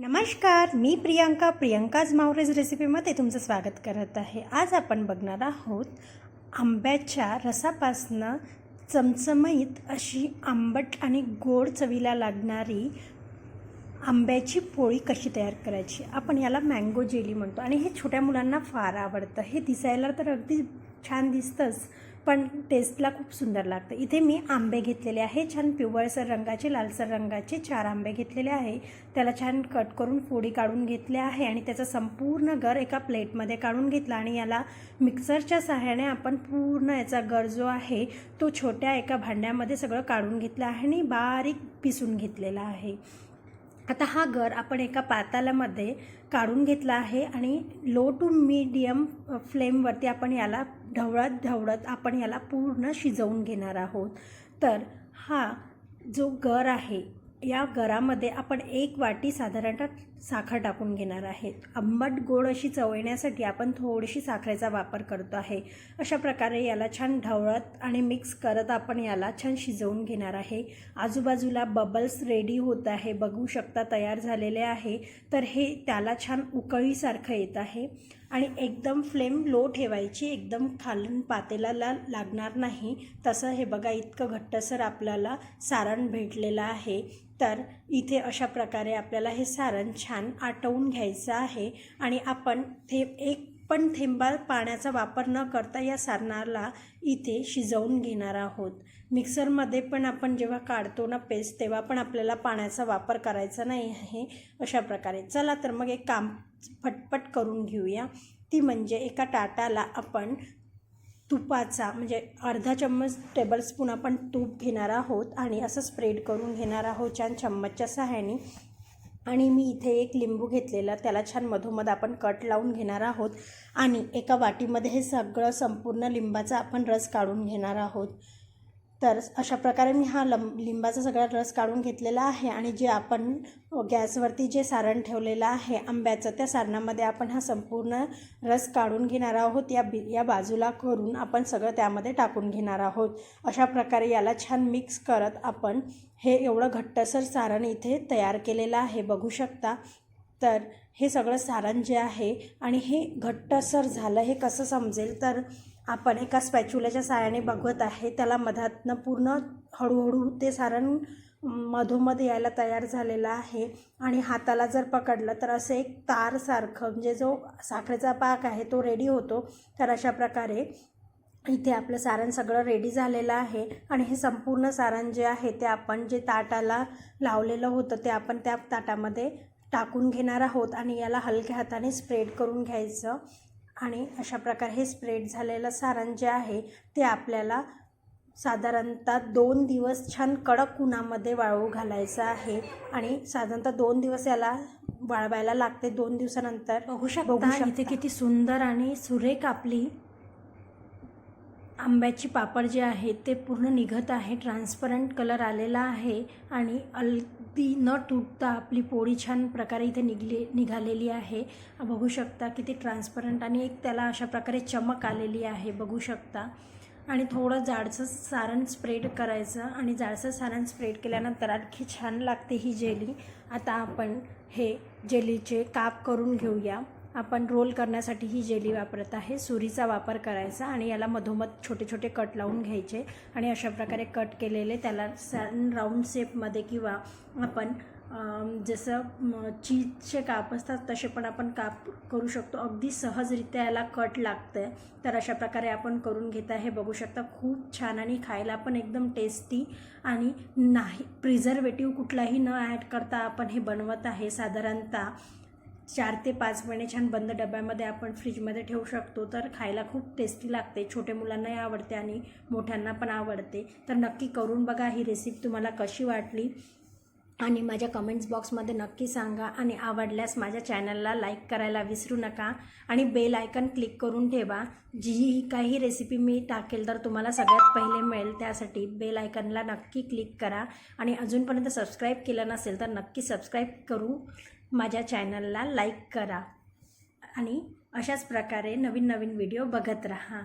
नमस्कार मी प्रियांका प्रियांकाज मावरेज रेसिपीमध्ये तुमचं स्वागत करत आहे. आज आपण बघणार आहोत आंब्याच्या रसापासनं चमचमईत अशी आंबट आणि गोड चवीला लागणारी आंब्याची पोळी कशी तयार करायची? आपण याला मँगो जेली म्हणतो आणि हे छोट्या मुलांना फार आवडतं. हे दिसायला तर अगदी छान दिसतंच पण टेस्टला खूप सुंदर लागतं. इथे मी आंबे घेतलेले आहे छान पिवळसर रंगाचे लालसर रंगाचे चार आंबे घेतलेले आहे. त्याला छान कट करून फोडी काढून घेतल्या आहे आणि त्याचा संपूर्ण गर एका प्लेटमध्ये काढून घेतला आणि याला मिक्सरच्या सहाय्याने आपण पूर्ण याचा गर जो आहे तो छोट्या एका भांड्यामध्ये सगळं काढून घेतलं आहे आणि बारीक पिसून घेतलेला आहे. आता हा गर आपण एका पातालामध्ये काढून घेतला आहे आणि लो टू मीडियम फ्लेमवरती आपण याला ढवळत ढवळत आपण याला पूर्ण शिजवून घेणार आहोत. तर हा जो गर आहे या गरामध्ये आपण एक वाटी साधारणतः साखर टाकून घेणार आहे. आंबट गोड अशी चव येण्यासाठी आपण थोडीशी साखरेचा वापर करतो आहे. अशा प्रकारे याला छान ढवळत आणि मिक्स करत आपण याला छान शिजवून घेणार आहे. आजूबाजूला बबल्स रेडी होत आहे. बघू शकता तयार झालेले आहे. तर हे त्याला छान उकळीसारखं येत आहे. आणि एकदम फ्लेम लो ठेवायची एकदम खालून पातेलाला लागणार नाही. तसं हे बघा इतकं घट्टसर आपल्याला सारण भेटलेलं आहे. तर इथे अशा प्रकारे आपल्याला हे सारण छान आटवून घ्यायचं आहे. आणि आपण थे एक पण थेंबा पाण्याचा वापर न करता या सारणाला इथे शिजवून घेणार आहोत. मिक्सरमध्ये पण आपण जेव्हा काढतो ना पेस्ट तेव्हा पण आपल्याला पाण्याचा वापर करायचा नाही आहे. अशा प्रकारे. चला तर मग एक काम फटपट करून घेऊया. ती म्हणजे एका टाटाला आपण तुपाचा म्हणजे अर्धा चम्मच टेबलस्पून आपण तूप घेणार आहोत आणि असं स्प्रेड करून घेणार आहोत छान चम्मचच्या सहाय्याने. आणि मी इथे एक लिंबू घेतलेला त्याला छान मधोमध आपण कट लावून घेणार आहोत. आणि एका वाटीमध्ये हे सगळं संपूर्ण लिंबाचा आपण रस काढून घेणार आहोत. तर अशा प्रकारे मी हा लंब लिंबाचा सगळा रस काढून घेतलेला आहे आणि जे आपण गॅसवरती जे सारण ठेवलेलं आहे आंब्याचं त्या सारणामध्ये आपण हा संपूर्ण रस काढून घेणार आहोत. या बी या बाजूला करून आपण सगळं त्यामध्ये टाकून घेणार आहोत. अशा प्रकारे याला छान मिक्स करत आपण हे एवढं घट्टसर सारण इथे तयार केलेलं आहे. बघू शकता. तर हे सगळं सारण जे आहे आणि हे घट्टसर झालं हे कसं समजेल? तर आपण एका स्पॅच्युलाच्या साहाय्याने बघत आहे त्याला मधातनं पूर्ण हळूहळू ते सारण मधोमध यायला तयार झालेलं आहे. आणि हाताला जर पकडलं तर असं एक तारसारखं म्हणजे जो साखरेचा पाक आहे तो रेडी होतो. तर अशा प्रकारे इथे आपलं सारण सगळं रेडी झालेलं आहे. आणि हे संपूर्ण सारण जे आहे ते आपण जे ताटाला लावलेलं होतं ते आपण त्या ताटामध्ये टाकून घेणार आहोत. आणि याला हलक्या हाताने स्प्रेड करून घ्यायचं. आणि अशा प्रकारे हे स्प्रेड झालेलं सारण जे आहे ते आपल्याला साधारणतः दोन दिवस छान कडक उन्हामध्ये वाळू घालायचं आहे. आणि साधारणतः दोन दिवस याला वाळवायला लागते. दोन दिवसानंतर बघू शकता इथे किती सुंदर आणि सुरेख आपली आंब्याची पापड जे आहे ते पूर्ण निघत आहे. ट्रान्सपरंट कलर आलेला आहे आणि ती न तुटता आपली पोळी छान प्रकारे इथे निघले निघालेली आहे. बघू शकता किती ट्रान्सपरंट आणि एक त्याला अशा प्रकारे चमक आलेली आहे बघू शकता. आणि थोडं जाडसं सारण स्प्रेड करायचं आणि जाडसं सारण स्प्रेड केल्यानंतर आणखी छान लागते ही जेली आता आपण हे जेलीचे काप करून घेऊया. आपण रोल करण्यासाठी ही जेली वापरत आहे. सुरीचा वापर करायचा आणि याला मधोमध छोटे छोटे कट लावून घ्यायचे आणि अशा प्रकारे कट केलेले त्याला सॅन राऊंड शेपमध्ये किंवा आपण जसं चीजचे काप असतात तसे पण आपण काप करू शकतो. अगदी सहजरित्या याला कट लागतं आहे तर अशा प्रकारे आपण करून घेता. हे बघू शकता खूप छान आणि खायला पण एकदम टेस्टी आणि नाही प्रिझर्वेटिव्ह कुठलाही न ॲड करता आपण हे बनवत आहे साधारणतः. चार ते पाच महिने छान बंद डब्यामध्ये आपण फ्रीजमध्ये ठेवू शकतो. तर खायला खूप टेस्टी लागते. छोटे मुलांनाही आवडते आणि मोठ्यांना पण आवडते. तर नक्की करून बघा ही रेसिपी तुम्हाला कशी वाटली. आणि माझ्या कमेंट्स बॉक्समध्ये नक्की सांगा. आणि आवडल्यास माझ्या चॅनलला लाईक करायला विसरू नका. आणि बेल आयकन क्लिक करून ठेवा. जी काही रेसिपी मी टाकेल तर तुम्हाला सगळ्यात पहिले मिळेल. त्यासाठी बेल आयकनला नक्की क्लिक करा. आणि अजूनपर्यंत सबस्क्राईब केलं नसेल तर नक्की सबस्क्राईब करू. माझ्या चॅनलला लाईक करा आणि अशाच प्रकारे नवीन नवीन व्हिडिओ बघत राहा.